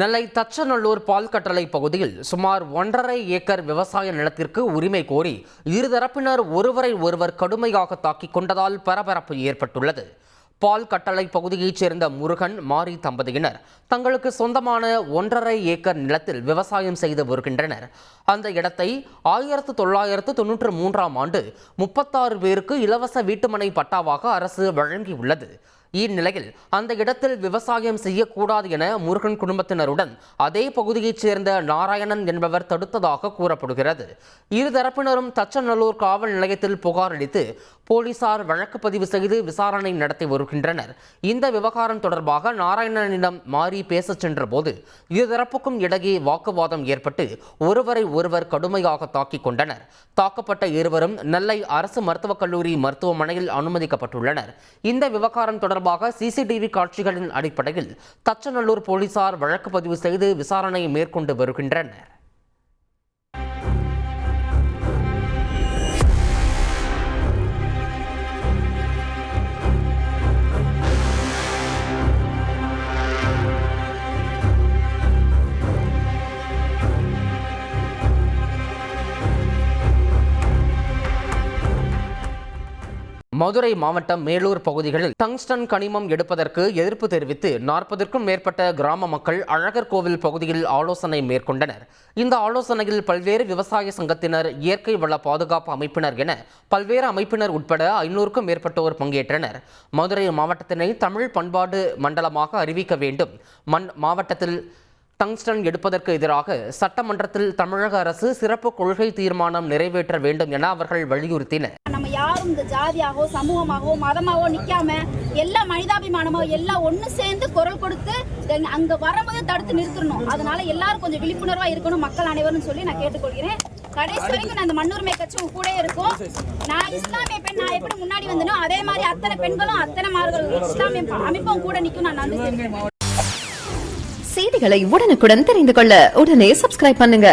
நெல்லை தச்சநல்லூர் பால்கட்டளை பகுதியில் சுமார் ஒன்றரை ஏக்கர் விவசாய நிலத்திற்கு உரிமை கோரி இருதரப்பினர் ஒருவரை ஒருவர் கடுமையாக தாக்கிக் கொண்டதால் பரபரப்பு ஏற்பட்டுள்ளது. பால் கட்டளை பகுதியைச் சேர்ந்த முருகன் மாரி தம்பதியினர் தங்களுக்கு சொந்தமான ஒன்றரை ஏக்கர் நிலத்தில் விவசாயம் செய்து வருகின்றனர். அந்த இடத்தை ஆயிரத்து தொள்ளாயிரத்து தொன்னூற்று மூன்றாம் ஆண்டு முப்பத்தாறு பேருக்கு இலவச வீட்டுமனை பட்டாவாக அரசு வழங்கியுள்ளது. இந்நிலையில் அந்த இடத்தில் விவசாயம் செய்யக்கூடாது என முருகன் குடும்பத்தினருடன் அதே பகுதியைச் சேர்ந்த நாராயணன் என்பவர் தடுத்ததாக கூறப்படுகிறது. இருதரப்பினரும் தச்சநல்லூர் காவல் நிலையத்தில் புகார் அளித்து போலீசார் வழக்கு பதிவு செய்து விசாரணை நடத்தி வருகின்றனர். இந்த விவகாரம் தொடர்பாக நாராயணனிடம் மாறி பேசச் சென்றபோது இருதரப்புக்கும் இடையே வாக்குவாதம் ஏற்பட்டு ஒருவரை ஒருவர் கடுமையாக தாக்கிக் கொண்டனர். தாக்கப்பட்ட இருவரும் நெல்லை அரசு மருத்துவக் கல்லூரி மருத்துவமனையில் அனுமதிக்கப்பட்டுள்ளனர். இந்த விவகாரம் தொடர்பாக சிசிடிவி காட்சிகளின் அடிப்படையில் தச்சநல்லூர் போலீசார் வழக்கு பதிவு செய்து விசாரணையை மேற்கொண்டு வருகின்றனர். மதுரை மாவட்டம் மேலூர் பகுதிகளில் டங்ஸ்டன் கனிமம் எடுப்பதற்கு எதிர்ப்பு தெரிவித்து நாற்பதற்கும் மேற்பட்ட கிராம மக்கள் அழகர் கோவில் பகுதியில் ஆலோசனை மேற்கொண்டனர். இந்த ஆலோசனையில் பல்வேறு விவசாய சங்கத்தினர் இயற்கை வள பாதுகாப்பு அமைப்பினர் என பல்வேறு அமைப்பினர் உட்பட ஐநூறுக்கும் மேற்பட்டோர் பங்கேற்றனர். மதுரை மாவட்டத்தினை தமிழ் பண்பாடு மண்டலமாக அறிவிக்க வேண்டும். மண் மாவட்டத்தில் டங்ஸ்டன் எடுப்பதற்கு எதிராக சட்டமன்றத்தில் தமிழக அரசு சிறப்பு கொள்கை தீர்மானம் நிறைவேற்ற வேண்டும் என அவர்கள் வலியுறுத்தினர். யாரும் இந்த ஜாதியாகவோ சமூகமாகவோ மதமாகவோ நிற்காம எல்லா மனிதாபிமானமோ எல்லாம் ஒன்று சேர்ந்து குரல் கொடுத்து தென் வரும்போது தடுத்து நிறுத்தணும். அதனால எல்லாரும் கொஞ்சம் விழிப்புணர்வாக இருக்கணும் மக்கள் அனைவரும் சொல்லி நான் கேட்டுக்கொள்கிறேன். கடைசி வரைக்கும் நான் அந்த மண்ணுரிமை கட்சி உங்க கூட இருக்கும். நான் இஸ்லாமிய பெண் நான் எப்படி முன்னாடி வந்தனோ அதே மாதிரி அத்தனை பெண்களும் அத்தனை மார்கள் இஸ்லாமிய அமைப்பும் கூட நிற்கும் நான் நன்றி செய்திகளை உடனுக்குடன் தெரிந்து கொள்ள உடனே சப்ஸ்கிரைப் பண்ணுங்க.